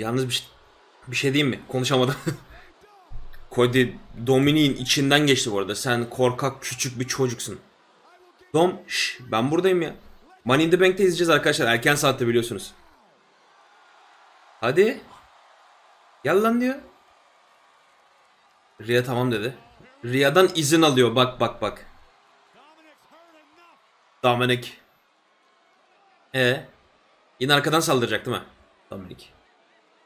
Yalnız bir, şey- bir şey diyeyim mi? Konuşamadım. Cody Dominik'in içinden geçti bu arada. Sen korkak küçük bir çocuksun. Dom, şş, ben buradayım ya. Money in the Bank'te izleyeceğiz arkadaşlar. Erken saatte biliyorsunuz. Hadi. Gel diyor. Ria tamam dedi. Ria'dan izin alıyor. Bak bak bak. Dominic. E Yine arkadan saldıracak değil mi? Dominic.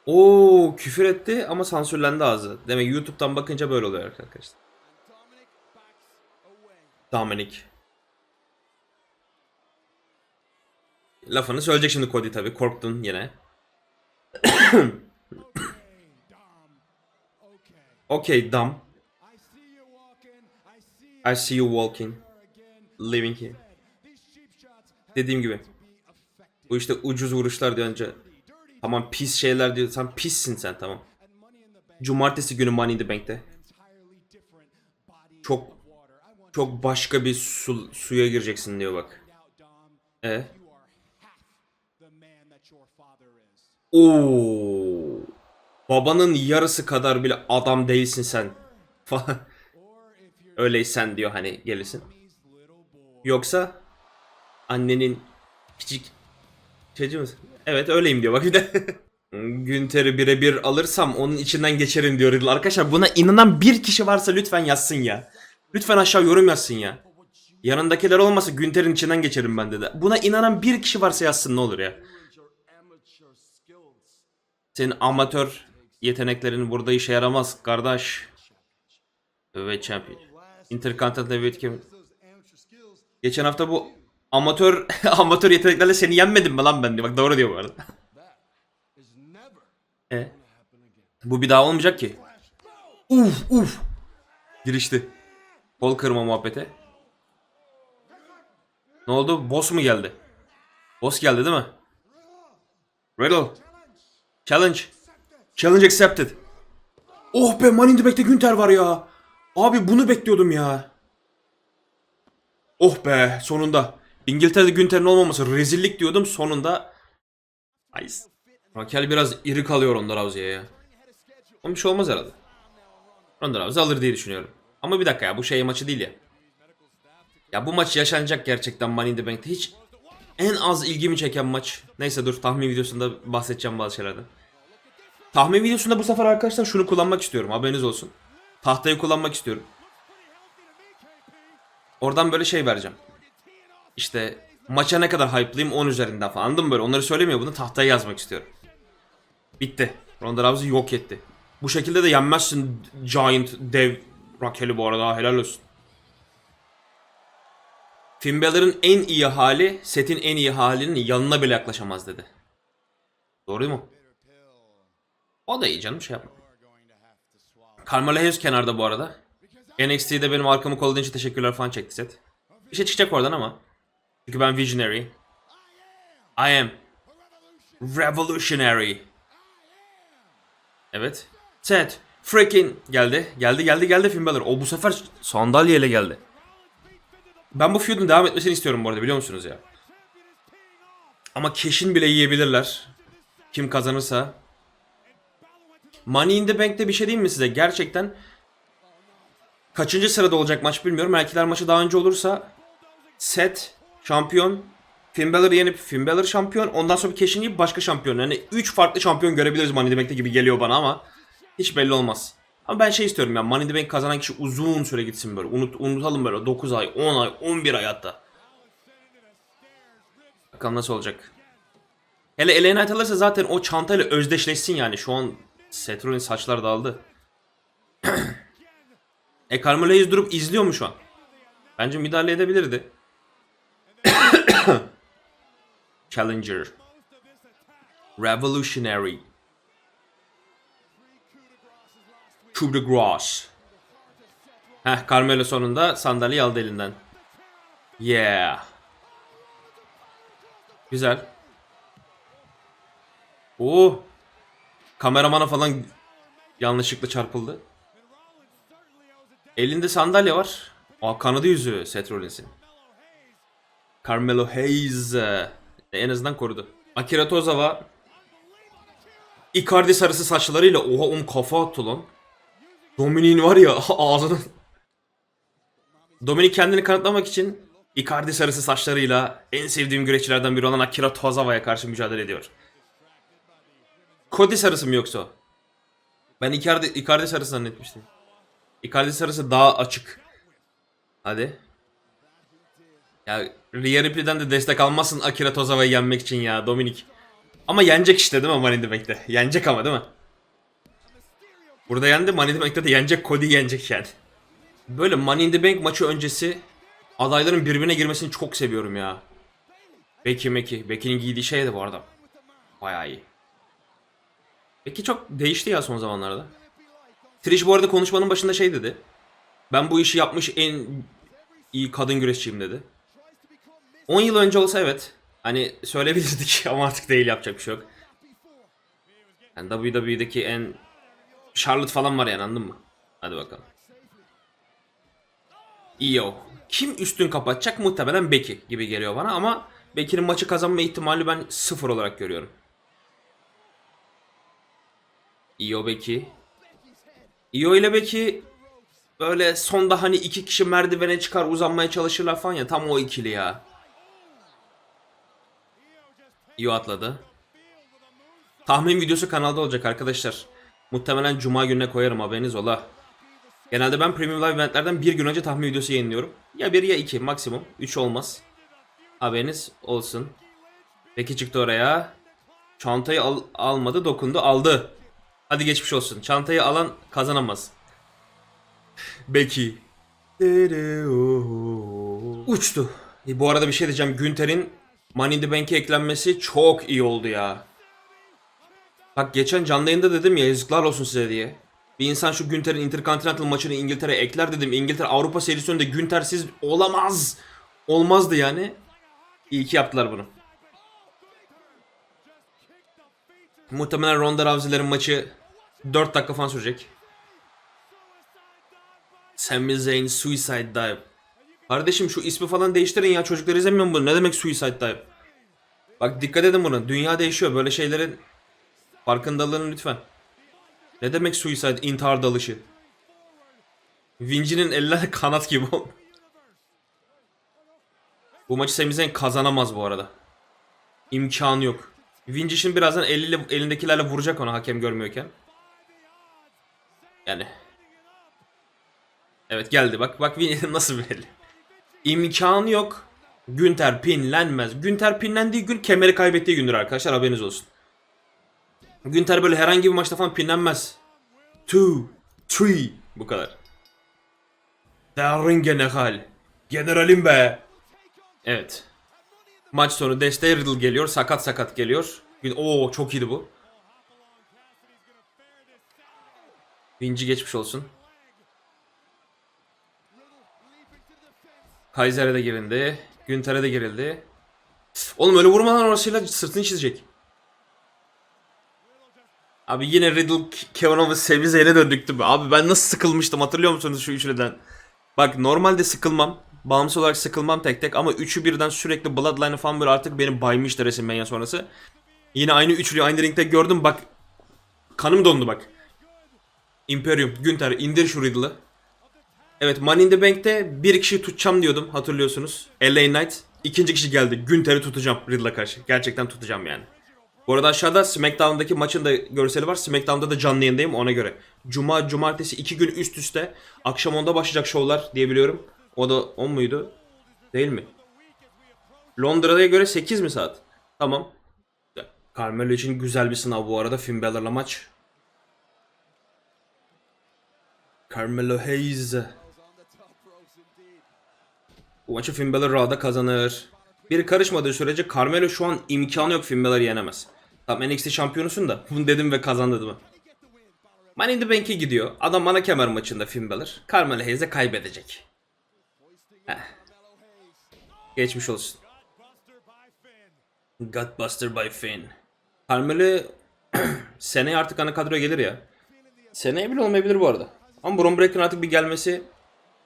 Oo küfür etti ama sansürlendi ağzı. Demek YouTube'dan bakınca böyle oluyor arkadaşlar. Dominic. Lafını söyleyecek şimdi Cody tabi. Korktun yine. okay, Dom. I see you walking. Living here. Dediğim gibi. Bu işte ucuz vuruşlar diyor önce. Tamam pis şeyler diyor. Sen pissin sen tamam. Cumartesi günü Money in the Bank'te. Çok çok başka bir su, suya gireceksin diyor bak. E. Oo. Babanın yarısı kadar bile adam değilsin sen. Falan. Öyleysen diyor hani gelirsin. Yoksa annenin küçük çocuğu musun? Evet öyleyim diyor bak bir de. Günter'i birebir alırsam onun içinden geçerim diyor. Arkadaşlar buna inanan bir kişi varsa lütfen yazsın ya. Lütfen aşağı yorum yazsın ya. Yanındakiler olmasa Günter'in içinden geçerim ben dedi. Buna inanan bir kişi varsa yazsın ne olur ya. Senin amatör yeteneklerin burada işe yaramaz kardeş. Evet champion. Intercontinental Heavyweight. Geçen hafta bu amatör amatör yeteneklerle seni yenmedim mi lan ben diyor. Bak doğru diyor bu arada. E? Bu bir daha olmayacak ki. Uf uf. Girişti. Kol kırma muhabbete. Ne oldu? Boss mu geldi? Boss geldi değil mi? Riddle. Challenge. Challenge accepted. Oh be Money in the Günter var ya. Abi bunu bekliyordum ya. Oh be sonunda. İngiltere'de Günter'in olmaması rezillik diyordum sonunda. Ay. Raquel biraz iri kalıyor Ronda Rousey'e ya. Ama bir şey olmaz herhalde. Ronda Rousey alır diye düşünüyorum. Ama bir dakika ya bu şey maçı değil ya. Ya bu maç yaşanacak gerçekten Money in the Bank'te. Hiç en az ilgimi çeken maç. Neyse dur tahmin videosunda bahsedeceğim bazı şeylerden. Tahmin videosunda bu sefer arkadaşlar şunu kullanmak istiyorum. Haberiniz olsun. Tahtayı kullanmak istiyorum. Oradan böyle şey vereceğim. İşte maça ne kadar hype'lıyım 10 üzerinden falan. Anladın mı böyle? Onları söylemiyor bunu tahtaya yazmak istiyorum. Bitti. Ronda Rousey yok etti. Bu şekilde de yenmezsin Giant dev Raquel'i bu arada helal olsun. Finn Balor'ın en iyi hali setin en iyi halinin yanına bile yaklaşamaz dedi. Doğru mu? O da iyi canım şey yapma. Carmelo Hayes kenarda bu arada. NXT'de benim arkamı kolladığın için teşekkürler falan çekti set. Bir şey çıkacak oradan ama. Çünkü ben visionary. I am revolutionary. Evet. Set. Freaking geldi. Geldi geldi geldi Finn Balor. O bu sefer sandalyeyle geldi. Ben bu feud'un devam etmesini istiyorum bu arada biliyor musunuz ya? Ama keşin bile yiyebilirler. Kim kazanırsa. Money in the Bank'te bir şey diyeyim mi size? Gerçekten kaçıncı sırada olacak maç bilmiyorum. Erkekler maçı daha önce olursa set şampiyon Finn Balor'ı yenip Finn Balor şampiyon ondan sonra Cash'in gibi başka şampiyon. Yani 3 farklı şampiyon görebiliriz Money the Bank'te gibi geliyor bana ama hiç belli olmaz. Ama ben şey istiyorum ya Money the Bank kazanan kişi uzun süre gitsin böyle. Unut, unutalım böyle 9 ay, 10 ay, 11 ay hatta. Bakalım nasıl olacak. Hele LA Knight alırsa zaten o çantayla özdeşleşsin yani. Şu an Seth Rollins saçlar dağıldı. e Carmelo durup izliyor mu şu an? Bence müdahale edebilirdi. Challenger. Revolutionary. Coup de grace. Heh Carmelo sonunda sandalyeyi aldı elinden. Yeah. Güzel. Oo. Kameramana falan yanlışlıkla çarpıldı. Elinde sandalye var. Aa kanadı yüzü Seth Rollins'in. Carmelo Hayes e, en azından korudu. Akira Tozawa Icardi sarısı saçlarıyla oha oğlum kafa attı lan. Dominik'in var ya ağzını. Dominik kendini kanıtlamak için Icardi sarısı saçlarıyla en sevdiğim güreşçilerden biri olan Akira Tozawa'ya karşı mücadele ediyor. Cody sarısı mı yoksa? Ben Icardi, Icardi sarısı zannetmiştim. Icardi sarısı daha açık. Hadi. Ya Rhea Ripley'den de destek almasın Akira Tozawa'yı yenmek için ya Dominik. Ama yenecek işte değil mi Money Bank'te? Yenecek ama değil mi? Burada yendi Money Bank'te de yenecek Cody yenecek yani. Böyle Money in the Bank maçı öncesi adayların birbirine girmesini çok seviyorum ya. Becky Meki. Becky'nin giydiği şey de bu arada. Bayağı iyi. Becky çok değişti ya son zamanlarda. Trish bu arada konuşmanın başında şey dedi. Ben bu işi yapmış en iyi kadın güreşçiyim dedi. 10 yıl önce olsa evet. Hani söyleyebilirdik ama artık değil yapacak bir şey yok. Yani WWE'deki en Charlotte falan var yani anladın mı? Hadi bakalım. Io. Kim üstün kapatacak? Muhtemelen Becky gibi geliyor bana ama Becky'nin maçı kazanma ihtimali ben sıfır olarak görüyorum. Io Becky. Io ile Becky böyle sonda hani iki kişi merdivene çıkar uzanmaya çalışırlar falan ya tam o ikili ya. Io atladı. Tahmin videosu kanalda olacak arkadaşlar. Muhtemelen cuma gününe koyarım haberiniz ola. Genelde ben Premium Live eventlerden bir gün önce tahmin videosu yayınlıyorum. Ya bir ya iki maksimum. Üç olmaz. Haberiniz olsun. Peki çıktı oraya. Çantayı al- almadı dokundu aldı. Hadi geçmiş olsun. Çantayı alan kazanamaz. Becky. Uçtu. E, bu arada bir şey diyeceğim. Günter'in Money in the Bank'e eklenmesi çok iyi oldu ya. Bak geçen canlı yayında dedim ya yazıklar olsun size diye. Bir insan şu Günter'in Intercontinental maçını İngiltere'ye ekler dedim. İngiltere Avrupa serisi önünde Günter'siz olamaz. Olmazdı yani. İyi ki yaptılar bunu. Muhtemelen Ronda Rousey'lerin maçı 4 dakika falan sürecek. Sami Zayn Suicide Dive. Kardeşim şu ismi falan değiştirin ya çocuklar izlemiyor mu bunu? Ne demek Suicide Dive? Bak dikkat edin buna. Dünya değişiyor. Böyle şeylerin farkındalığını lütfen. Ne demek suicide? intihar dalışı. Vinci'nin elleri kanat gibi oldu. Bu maçı Sami Zayn kazanamaz bu arada. İmkanı yok. Vinci şimdi birazdan eliyle, elindekilerle vuracak onu hakem görmüyorken. Yani. Evet geldi bak bak Vinci nasıl belli. İmkanı yok. Günter pinlenmez. Günter pinlendiği gün kemeri kaybettiği gündür arkadaşlar haberiniz olsun. Günter böyle herhangi bir maçta falan pinlenmez. Two, three. Bu kadar. Darren General. Generalim be. Evet. Maç sonu desteğe Riddle geliyor. Sakat sakat geliyor. Oo çok iyiydi bu. Vinci geçmiş olsun. Kaiser'e de girildi. Günter'e de girildi. Oğlum öyle vurmadan orasıyla sırtını çizecek. Abi yine Riddle, Kevin Owens, Sami Zayn'e döndük? Abi ben nasıl sıkılmıştım hatırlıyor musunuz şu üçlüden? Bak normalde sıkılmam. Bağımsız olarak sıkılmam tek tek ama üçü birden sürekli Bloodline'ı falan böyle artık benim baymıştı WrestleMania sonrası. Yine aynı üçlüyü aynı ringde gördüm bak. Kanım dondu bak. Imperium, Günter indir şu Riddle'ı. Evet Money in the Bank'te bir kişi tutacağım diyordum hatırlıyorsunuz. LA Knight. İkinci kişi geldi. Günter'i tutacağım Riddle'a karşı. Gerçekten tutacağım yani. Bu arada aşağıda SmackDown'daki maçın da görseli var. SmackDown'da da canlı yayındayım ona göre. Cuma, cumartesi iki gün üst üste. Akşam 10'da başlayacak şovlar diye biliyorum. O da 10 muydu? Değil mi? Londra'ya göre 8 mi saat? Tamam. Carmelo için güzel bir sınav bu arada. Finn Balor'la maç. Carmelo Hayes. Maçı Finn Balor Raw'da kazanır. Bir karışmadığı sürece Carmelo şu an imkanı yok Finn Balor'ı yenemez. Tamam NXT şampiyonusun da bunu dedim ve kazandı değil mi? Money in the Bank'e gidiyor. Adam ana kemer maçında Finn Balor. Carmelo Hayes'e kaybedecek. Heh. Geçmiş olsun. Godbuster by Finn. Carmelo seneye artık ana kadroya gelir ya. Seneye bile olmayabilir bu arada. Ama Braun Breaker'ın artık bir gelmesi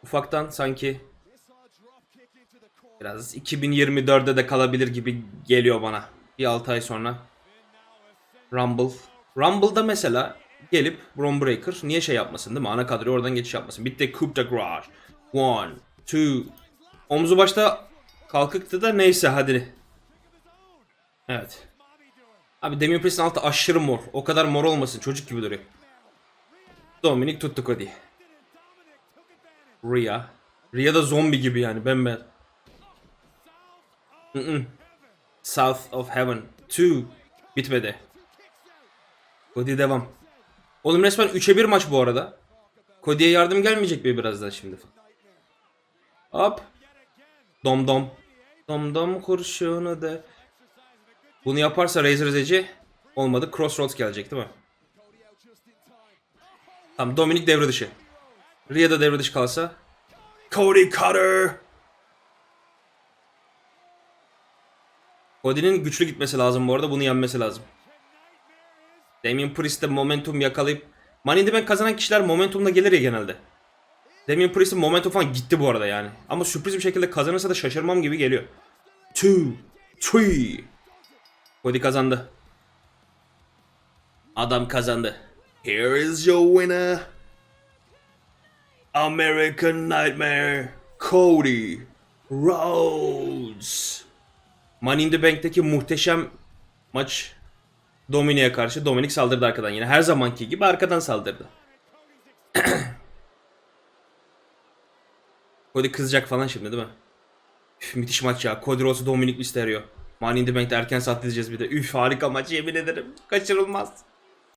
ufaktan sanki biraz 2024'de de kalabilir gibi geliyor bana. Bir 6 ay sonra. Rumble. Rumble'da mesela gelip Braun Breaker niye şey yapmasın değil mi? Ana kadroya oradan geçiş yapmasın. Bitti Coup de Garage. One, two. Omzu başta kalkıktı da neyse hadi. Evet. Abi Damien Priest'in altı aşırı mor. O kadar mor olmasın. Çocuk gibi duruyor. Dominic tuttu Cody. Rhea. Rhea da zombi gibi yani bembeyaz. Mm-mm. South of Heaven 2 bitmedi. Cody devam. Oğlum resmen 3'e 1 maç bu arada. Cody'ye yardım gelmeyecek mi birazdan şimdi? Hop. Dom dom. Dom dom kurşunu da. Bunu yaparsa Razor's Edge'i olmadı. Crossroads gelecek değil mi? Tamam Dominic devre dışı. Rhea da devre dışı kalsa. Cody Cutter. Cody'nin güçlü gitmesi lazım bu arada. Bunu yenmesi lazım. Damien Priest de momentum yakalayıp Money in the Bank kazanan kişiler momentumla gelir ya genelde. Damien Priest'in momentum falan gitti bu arada yani. Ama sürpriz bir şekilde kazanırsa da şaşırmam gibi geliyor. Two, three. Cody kazandı. Adam kazandı. Here is your winner. American Nightmare. Cody Rhodes. Money in the Bank'teki muhteşem maç Dominic'e karşı Dominic saldırdı arkadan yine. Her zamanki gibi arkadan saldırdı. Cody kızacak falan şimdi değil mi? Üf, müthiş maç ya. Cody Rhodes Dominic Mysterio. Money in the Bank'te erken saat izleyeceğiz bir de. Üf harika maç yemin ederim. Kaçırılmaz.